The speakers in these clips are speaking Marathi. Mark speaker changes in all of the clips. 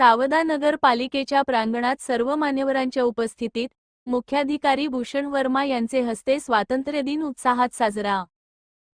Speaker 1: सावदा नगरपालिकेच्या प्रांगणात सर्व मान्यवरांच्या उपस्थितीत मुख्याधिकारी भूषण वर्मा यांचे हस्ते स्वातंत्र्य दिन उत्साहात साजरा.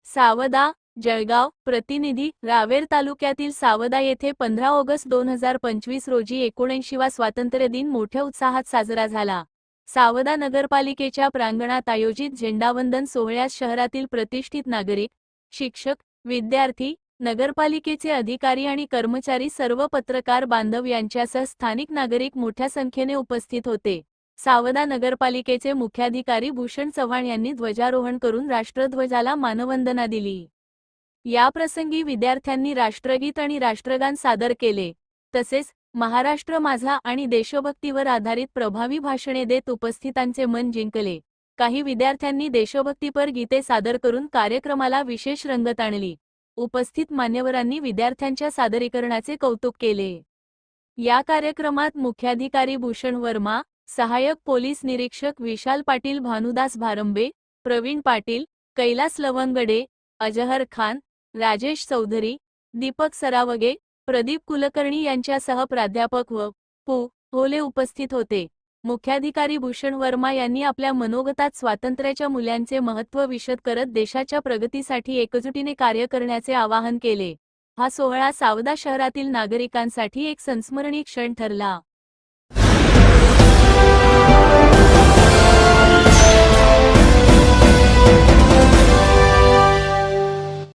Speaker 1: सावदा जळगाव प्रतिनिधी रावेर तालुक्यातील सावदा येथे पंधरा ऑगस्ट दोन हजार पंचवीस रोजी एकोणऐंशीवा स्वातंत्र्य दिन मोठ्या उत्साहात साजरा झाला. सावदा नगरपालिकेच्या प्रांगणात आयोजित झेंडावंदन सोहळ्यात शहरातील प्रतिष्ठित नागरिक शिक्षक विद्यार्थी नगरपालिकेचे अधिकारी आणि कर्मचारी सर्व पत्रकार बांधव यांच्यासह स्थानिक नागरिक मोठ्या संख्येने उपस्थित होते. सावदा नगरपालिकेचे मुख्याधिकारी भूषण चव्हाण यांनी ध्वजारोहण करून राष्ट्रध्वजाला मानवंदना दिली. याप्रसंगी विद्यार्थ्यांनी राष्ट्रगीत आणि राष्ट्रगान सादर केले. तसेच महाराष्ट्र माझा आणि देशभक्तीवर आधारित प्रभावी भाषणे देत उपस्थितांचे मन जिंकले. काही विद्यार्थ्यांनी देशभक्तीपर गीते सादर करून कार्यक्रमाला विशेष रंगत आणली. उपस्थित मान्यवरांनी विद्यार्थ्यांच्या सादरीकरणाचे कौतुक केले. या कार्यक्रमात मुख्याधिकारी भूषण वर्मा सहाय्यक पोलीस निरीक्षक विशाल पाटील भानुदास भारंबे प्रवीण पाटील कैलास लवंगडे अजहर खान राजेश चौधरी दीपक सरावगे प्रदीप कुलकर्णी यांच्यासह प्राध्यापक व पु. होले उपस्थित होते. मुख्याधिकारी भूषण वर्मा यांनी आपल्या मनोगतात स्वातंत्र्याच्या मूल्यांचे महत्त्व विशद करत देशाच्या प्रगतीसाठी एकजुटीने कार्य करण्याचे आवाहन केले. हा सोहळा सावदा शहरातील नागरिकांसाठी एक संस्मरणीय क्षण ठरला.